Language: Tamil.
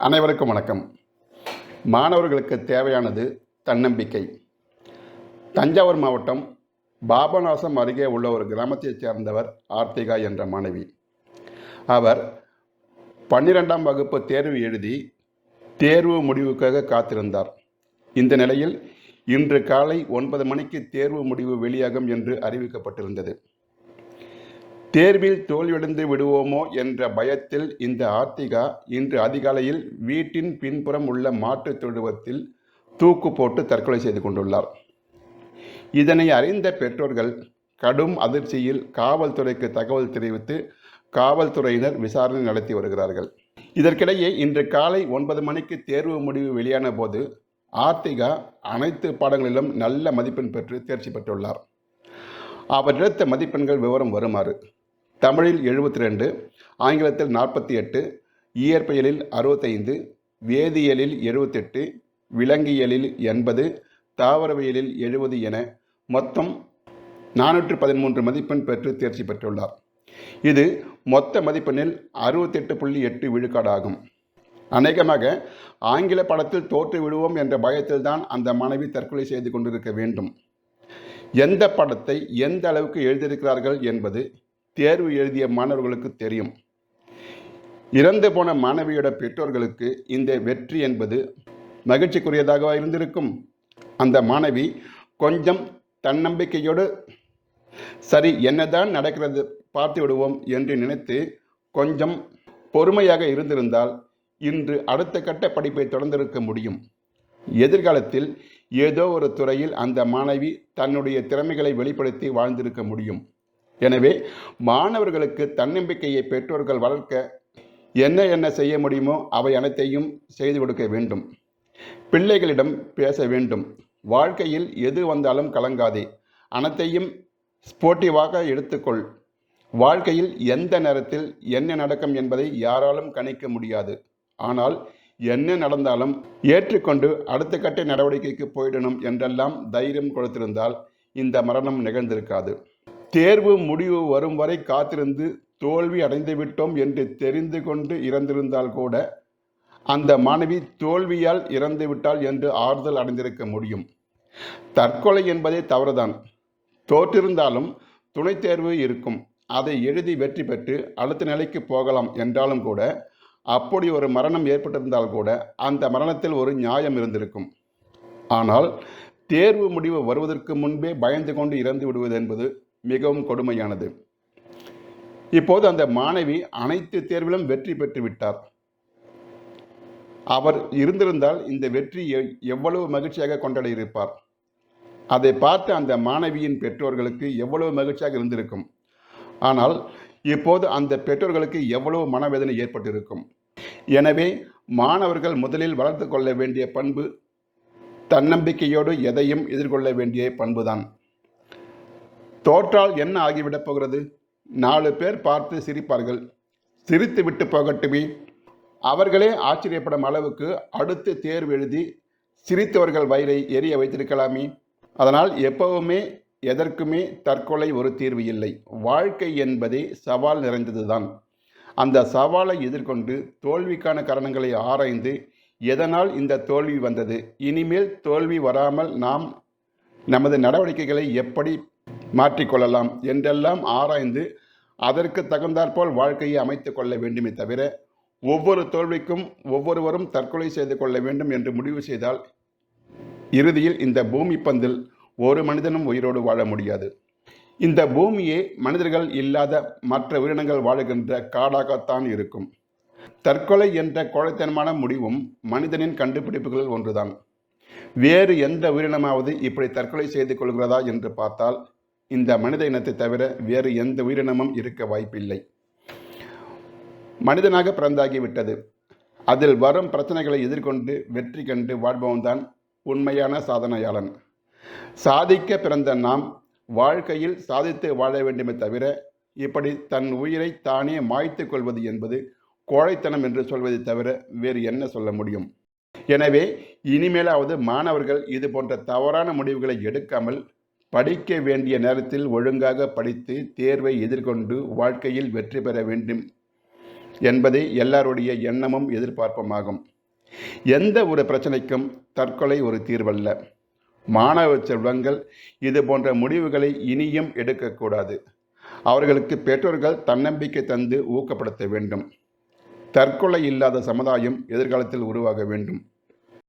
அனைவருக்கும் வணக்கம். மாணவர்களுக்கு தேவையானது தன்னம்பிக்கை. தஞ்சாவூர் மாவட்டம் பாபநாசம் அருகே உள்ள ஒரு கிராமத்தைச் சேர்ந்தவர் ஆர்த்திகா என்ற மாணவி. அவர் பன்னிரெண்டாம் வகுப்பு தேர்வு எழுதி தேர்வு முடிவுக்காக காத்திருந்தார். இந்த நிலையில் இன்று காலை ஒன்பது மணிக்கு தேர்வு முடிவு வெளியாகும் என்று அறிவிக்கப்பட்டிருந்தது. தேர்வில் தோல்வியடைந்து விடுவோமோ என்ற பயத்தில் இந்த ஆர்த்திகா இன்று அதிகாலையில் வீட்டின் பின்புறம் உள்ள மாட்டுத் தொழுவத்தில் தூக்கு போட்டு தற்கொலை செய்து கொண்டுள்ளார். இதனை அறிந்த பெற்றோர்கள் கடும் அதிர்ச்சியில் காவல்துறைக்கு தகவல் தெரிவித்து காவல்துறையினர் விசாரணை நடத்தி வருகிறார்கள். இதற்கிடையே இன்று காலை ஒன்பது மணிக்கு தேர்வு முடிவு வெளியான போது ஆர்த்திகா அனைத்து பாடங்களிலும் நல்ல மதிப்பெண் பெற்று தேர்ச்சி பெற்றுள்ளார். அவர் மதிப்பெண்கள் விவரம் வருமாறு. தமிழில் எழுபத்தி ரெண்டு ஆங்கிலத்தில் நாற்பத்தி எட்டு இயற்பியலில் அறுபத்தைந்து வேதியியலில் எழுபத்தெட்டு விலங்கியலில் எண்பது தாவரவியலில் எழுபது என மொத்தம் நானூற்று பதிமூன்று மதிப்பெண் பெற்று தேர்ச்சி பெற்றுள்ளார். இது மொத்த மதிப்பெண்ணில் அறுபத்தெட்டு புள்ளி எட்டு விழுக்காடு ஆகும் அநேகமாக ஆங்கில படத்தில் தோற்று விடுவோம் என்ற பயத்தில்தான் அந்த மாணவி தற்கொலை செய்து கொண்டிருக்க வேண்டும். எந்த படத்தை எந்த அளவுக்கு எழுதியிருக்கிறார்கள் என்பது தேர்வு எழுதிய மாணவர்களுக்கு தெரியும். இறந்து போன மாணவியோட பெற்றோர்களுக்கு இந்த வெற்றி என்பது மகிழ்ச்சிக்குரியதாக இருந்திருக்கும்? அந்த மாணவி கொஞ்சம் தன்னம்பிக்கையோடு சரி என்னதான் நடக்கிறது பார்த்து விடுவோம் என்று நினைத்து கொஞ்சம் பொறுமையாக இருந்திருந்தால் இன்று அடுத்த கட்ட படிப்பை தொடர்ந்திருக்க முடியும். எதிர்காலத்தில் ஏதோ ஒரு துறையில் அந்த மாணவி தன்னுடைய திறமைகளை வெளிப்படுத்தி வாழ்ந்திருக்க முடியும். எனவே மாணவர்களுக்கு தன்னம்பிக்கையை பெற்றோர்கள் வளர்க்க என்ன என்ன செய்ய முடியுமோ அவை அனைத்தையும் செய்து கொடுக்க வேண்டும். பிள்ளைகளிடம் பேச வேண்டும். வாழ்க்கையில் எது வந்தாலும் கலங்காதே. அனைத்தையும் ஸ்போர்ட்டிவாக எடுத்துக்கொள். வாழ்க்கையில் எந்த நேரத்தில் என்ன நடக்கும் என்பதை யாராலும் கணிக்க முடியாது. ஆனால் என்ன நடந்தாலும் ஏற்றுக்கொண்டு அடுத்த கட்ட நடவடிக்கைக்கு போயிடணும் என்றெல்லாம் தைரியம் கொடுத்திருந்தால் இந்த மரணம் நிகழ்ந்திருக்காது. தேர்வு முடிவு வரும் வரை காத்திருந்து தோல்வி அடைந்து விட்டோம் என்று தெரிந்து கொண்டு இறந்திருந்தால் கூட அந்த மாணவி தோல்வியால் இறந்துவிட்டால் என்று ஆறுதல் அடைந்திருக்க முடியும். தற்கொலை என்பதே தவறுதான். தோற்றிருந்தாலும் துணைத் தேர்வு இருக்கும். அதை எழுதி வெற்றி பெற்று அடுத்த நிலைக்கு போகலாம் என்றாலும் கூட அப்படி ஒரு மரணம் ஏற்பட்டிருந்தால் கூட அந்த மரணத்தில் ஒரு நியாயம் இருந்திருக்கும். ஆனால் தேர்வு முடிவு வருவதற்கு முன்பே பயந்து கொண்டு இறந்து விடுவது என்பது மிகவும் கொடுமையானது. இப்போது அந்த மாணவி அனைத்து தேர்விலும் வெற்றி பெற்று விட்டார். அவர் இருந்திருந்தால் இந்த வெற்றி எ- எவ்வளவு மகிழ்ச்சியாக கொண்டாடி இருப்பார் அதை பார்த்து அந்த மாணவியின் பெற்றோர்களுக்கு எவ்வளவு மகிழ்ச்சியாக இருந்திருக்கும். ஆனால் இப்போது அந்த பெற்றோர்களுக்கு எவ்வளவு மனவேதனை ஏற்பட்டிருக்கும். எனவே மாணவர்கள் முதலில் வளர்த்து கொள்ள வேண்டிய பண்பு தன்னம்பிக்கையோடு எதையும் எதிர்கொள்ள வேண்டிய பண்புதான். தோற்றால் என்ன ஆகிவிடப் போகிறது? நாலு பேர் பார்த்து சிரிப்பார்கள். சிரித்து விட்டு போகட்டுமே. அவர்களே ஆச்சரியப்படும் அளவுக்கு அடுத்து தேர்வு எழுதி சிரித்தவர்கள் வயிறை எரிய வைத்திருக்கலாமே. அதனால் எப்பவுமே எதற்குமே தற்கொலை ஒரு தீர்வு இல்லை. வாழ்க்கை என்பதே சவால் நிறைந்ததுதான். அந்த சவாலை எதிர்கொண்டு தோல்விக்கான காரணங்களை ஆராய்ந்து எதனால் இந்த தோல்வி வந்தது? இனிமேல் தோல்வி வராமல் நாம் நமது நடவடிக்கைகளை எப்படி மாற்றிக்கொள்ளலாம் என்றெல்லாம் ஆராய்ந்து அதற்கு தகுந்தாற்போல் வாழ்க்கையை அமைத்து கொள்ள வேண்டுமே தவிர ஒவ்வொரு தோல்விக்கும் ஒவ்வொருவரும் தற்கொலை செய்து கொள்ள வேண்டும் என்று முடிவு செய்தால் இறுதியில் இந்த பூமி பந்தில் ஒரு மனிதனும் உயிரோடு வாழ முடியாது. இந்த பூமியே மனிதர்கள் இல்லாத மற்ற உயிரினங்கள் வாழுகின்ற காடாகத்தான் இருக்கும். தற்கொலை என்ற கோழைத்தனமான முடிவும் மனிதனின் கண்டுபிடிப்புகளில் ஒன்றுதான். வேறு எந்த உயிரினமாவது இப்படி தற்கொலை செய்து கொள்கிறதா என்று பார்த்தால் இந்த மனித இனத்தை தவிர வேறு எந்த உயிரினமும் இருக்க வாய்ப்பில்லை. மனிதனாக பிறந்தாகிவிட்டது. அதில் வரும் பிரச்சனைகளை எதிர்கொண்டு வெற்றி கண்டு வாழ்பவன்தான் உண்மையான சாதனையாளன். சாதிக்க பிறந்த நாம் வாழ்க்கையில் சாதித்து வாழ வேண்டுமே தவிர இப்படி தன் உயிரை தானே மாய்த்து கொள்வது என்பது கோழைத்தனம் என்று சொல்வதை தவிர வேறு என்ன சொல்ல முடியும்? எனவே இனிமேலாவது மாணவர்கள் இது போன்ற தவறான முடிவுகளை எடுக்காமல் படிக்க வேண்டிய நேரத்தில் ஒழுங்காக படித்து தேர்வை எதிர்கொண்டு வாழ்க்கையில் வெற்றி பெற வேண்டும் என்பதே எல்லாருடைய எண்ணமும் எதிர்பார்ப்புமாகும். எந்த ஒரு பிரச்சனைக்கும் தற்கொலை ஒரு தீர்வல்ல. மாணவ செல்வங்கள் இது போன்ற முடிவுகளை இனியும் எடுக்கக்கூடாது. அவர்களுக்கு பெற்றோர்கள் தன்னம்பிக்கை தந்து ஊக்கப்படுத்த வேண்டும். தற்கொலை இல்லாத சமுதாயம் எதிர்காலத்தில் உருவாக வேண்டும்.